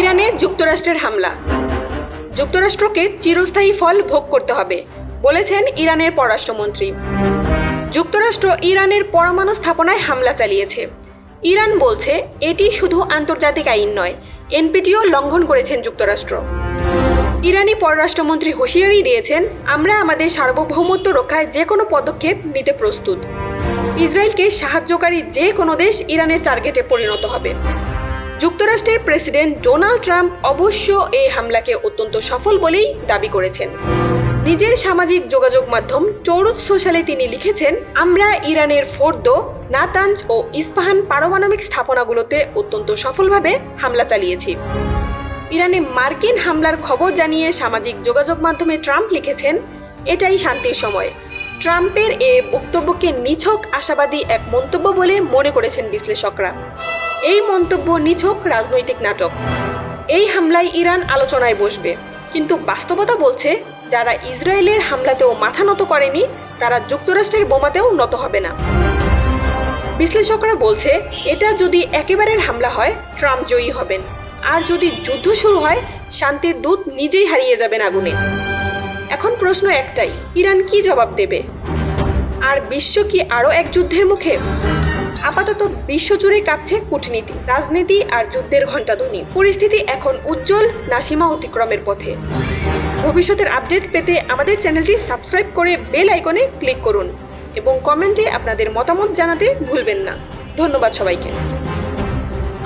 ইরানে যুক্তরাষ্ট্রের হামলা। যুক্তরাষ্ট্রকে চিরস্থায়ী ফল ভোগ করতে হবে, বলেছেন ইরানের পররাষ্ট্রমন্ত্রী। যুক্তরাষ্ট্র ইরানের পরমাণু স্থাপনায় হামলা চালিয়েছে। ইরান বলছে, এটি শুধু আন্তর্জাতিক আইন নয়, এনপিটিও লঙ্ঘন করেছেন যুক্তরাষ্ট্র। ইরানি পররাষ্ট্রমন্ত্রী হুঁশিয়ারি দিয়েছেন, আমরা আমাদের সার্বভৌমত্ব রক্ষায় যে কোনো পদক্ষেপ নিতে প্রস্তুত। ইসরায়েলকে সাহায্যকারী যে কোনো দেশ ইরানের টার্গেটে পরিণত হবে। যুক্তরাষ্ট্রের প্রেসিডেন্ট ডোনাল্ড ট্রাম্প অবশ্য এই হামলাকে অত্যন্ত সফল বলেই দাবি করেছেন। নিজের সামাজিক যোগাযোগ মাধ্যম চৌরুদ সোশ্যালে তিনি লিখেছেন, আমরা ইরানের ফোর্দ, নাতাঞ্জ ও ইস্পাহান পারমাণবিক স্থাপনাগুলোতে অত্যন্ত সফলভাবে হামলা চালিয়েছি। ইরানে মার্কিন হামলার খবর জানিয়ে সামাজিক যোগাযোগ মাধ্যমে ট্রাম্প লিখেছেন, এটাই শান্তির সময়। ট্রাম্পের এ বক্তব্যকে নিছক আশাবাদী এক মন্তব্য বলে মনে করেছেন বিশ্লেষকরা। এই মন্তব্য নিছক রাজনৈতিক নাটক। এই হামলায় ইরান আলোচনায় বসবে। কিন্তু বাস্তবতা বলছে, যারা ইসরায়েলের হামলাতেও মাথা নত করেনি, তারা যুক্তরাষ্ট্রের বোমাতেও নত হবে না। বিশ্লেষকরা বলছে, এটা যদি একেবারের হামলা হয়, ট্রাম্প জয়ী হবেন। আর যদি যুদ্ধ শুরু হয়, শান্তির দূত নিজেই হারিয়ে যাবেন আগুনে। এখন প্রশ্ন একটাই, ইরান কি জবাব দেবে? আর বিশ্ব কি আরও এক যুদ্ধের মুখে? আপাতত বিশ্বজুড়ে কাঁপছে কূটনীতি, রাজনীতি আর যুদ্ধের ঘণ্টা ঘণ্টাধ্বনি পরিস্থিতি এখন উজ্জ্বল নাসীমা অতিক্রমের পথে। ভবিষ্যতের আপডেট পেতে আমাদের চ্যানেলটি সাবস্ক্রাইব করে বেল আইকনে ক্লিক করুন এবং কমেন্টে আপনাদের মতামত জানাতে ভুলবেন না। ধন্যবাদ সবাইকে।